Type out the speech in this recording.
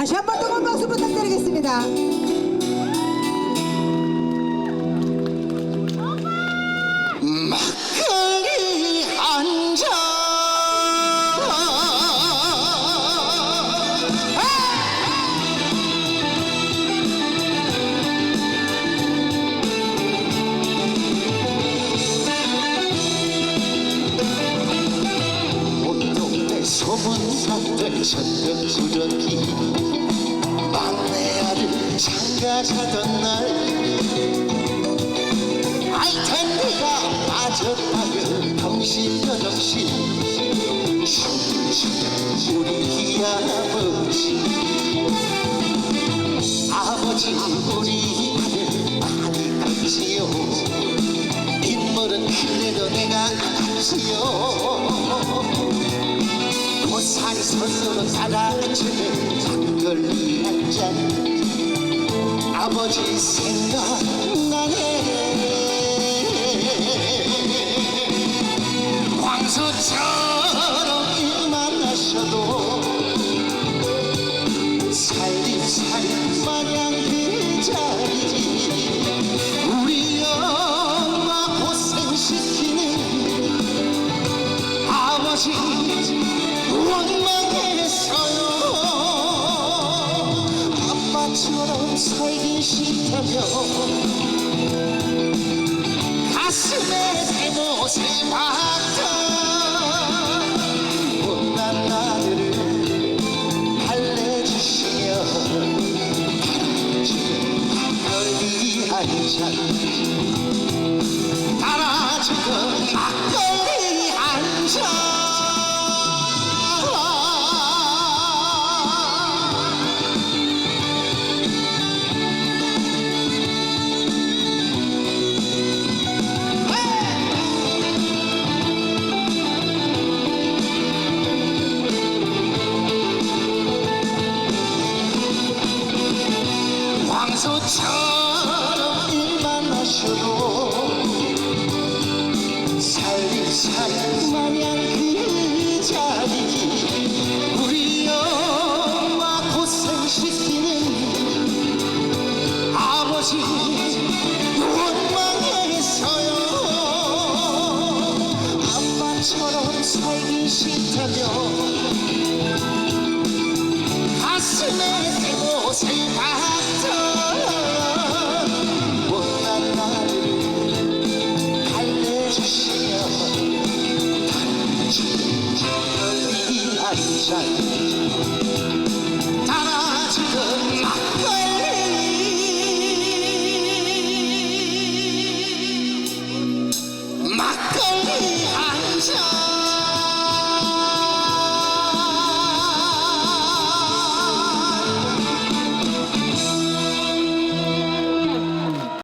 다시 한 번 뜨거운 박수 부탁드리겠습니다. 온동네 소문산들 천년 부르기 막내 아들 장가 가던 날 아이템비가 빠졌다면 정신 여정신 춤추는 우리 아버지. 아버지 우리 아들 컸지요. 인물은 그래도 내가 알았지요 손으로 따라주는 막걸리 한잔 아버지 생각나네. 광수처럼 일만 하셔도 살림살이 마냥 그 자리 우리 엄마 고생시키는 아버지 원망 아빠처럼 살기 싫다며 가슴에 대못을 박던 못난 아들을 달래주시며 달아주는 막걸리 한잔 달아주는 막 황소처럼 일만 하셔도 살림살이 마냥 그 자리 우리 엄마 고생시키는 아버지 원망했어요. 아빠처럼 살기 싫다며 가슴에 대못을 박 잘, 잘. 달아지던 막